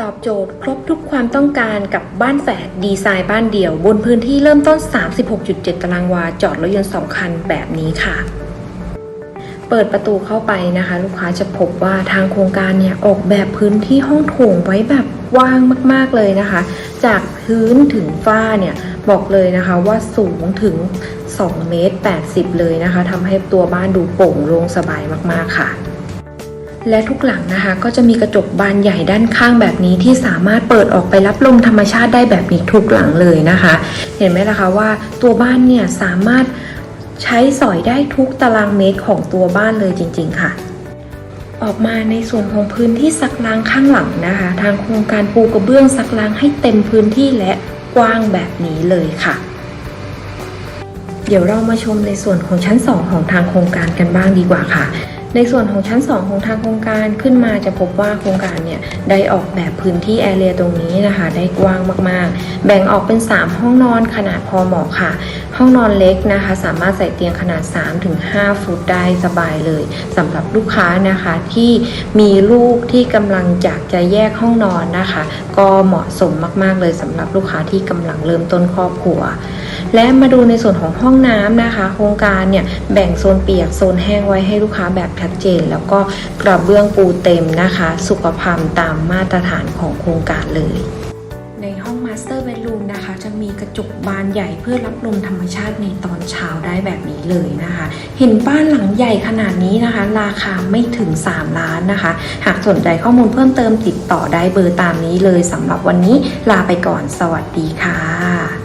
ตอบโจทย์ครบทุกความต้องการกับบ้านแฝดดีไซน์บ้านเดี่ยว บนพื้นที่เริ่มต้น 36.7 ตารางวา จอดรถยนต์ 2 คันแบบนี้ค่ะ เปิดประตูเข้าไปนะคะ ลูกค้าจะพบว่าทางโครงการเนี่ย ออกแบบพื้นที่ห้องโถงไว้แบบว้างมากๆเลยนะคะ จากพื้นถึงฝ้าเนี่ย บอกเลยนะคะว่าสูงถึง2เมตร80 เลยนะคะทำให้ตัวบ้านดูโปร่งโล่งสบายมากๆค่ะ และทุกหลังนะคะก็จะมีกระจกบานใหญ่ด้านข้างแบบนี้ที่สามารถเปิดออกไปรับลมธรรมชาติได้แบบนี้ทุกหลังเลยนะคะ เห็นไหมล่ะคะว่าตัวบ้านเนี่ยสามารถใช้สอยได้ทุกตารางเมตรของตัวบ้านเลยจริง ๆค่ะ ออกมาในส่วนของพื้นที่ซักล้างข้างหลังนะคะ ทางโครงการปูกระเบื้องซักล้างให้เต็มพื้นที่และกว้างแบบนี้เลยค่ะเดี๋ยวเรามาชมในส่วนของชั้น 2 ของทางโครงการกันบ้างดีกว่าค่ะ ในส่วนของชั้น 2 ของทางโครงการขึ้นมาจะพบว่าโครงการเนี่ยได้ออกแบบพื้นที่แอเรียตรงนี้นะคะได้กว้างมากๆ แบ่งออกเป็น 3 ห้องนอนขนาดพอเหมาะค่ะ ห้องนอนเล็กนะคะ สามารถใส่เตียงขนาด 3-5 ฟุตได้สบายเลยสำหรับลูกค้านะคะที่มีลูกที่กำลังอยากจะแยกห้องนอนนะคะ ก็เหมาะสมมากๆเลยสำหรับลูกค้าที่กำลังเริ่มต้นครอบครัว และมาดูในส่วนของห้องน้ำนะคะ โครงการเนี่ยแบ่งโซนเปียกโซนแห้งไว้ให้ลูกค้าแบบชัดเจน แล้วก็กระเบื้องปูเต็มนะคะ สุขภัณฑ์ตามมาตรฐานของโครงการเลยในห้องมาสเตอร์เบดรูมนะคะ จะมีกระจกบานใหญ่เพื่อรับลมธรรมชาติในตอนเช้าได้แบบนี้เลยนะคะ เห็นบ้านหลังใหญ่ขนาดนี้นะคะ ราคาไม่ถึง 3 ล้านนะคะ หากสนใจข้อมูลเพิ่มเติมติดต่อได้เบอร์ตามนี้เลยสำหรับวันนี้ลาไปก่อนสวัสดีค่ะ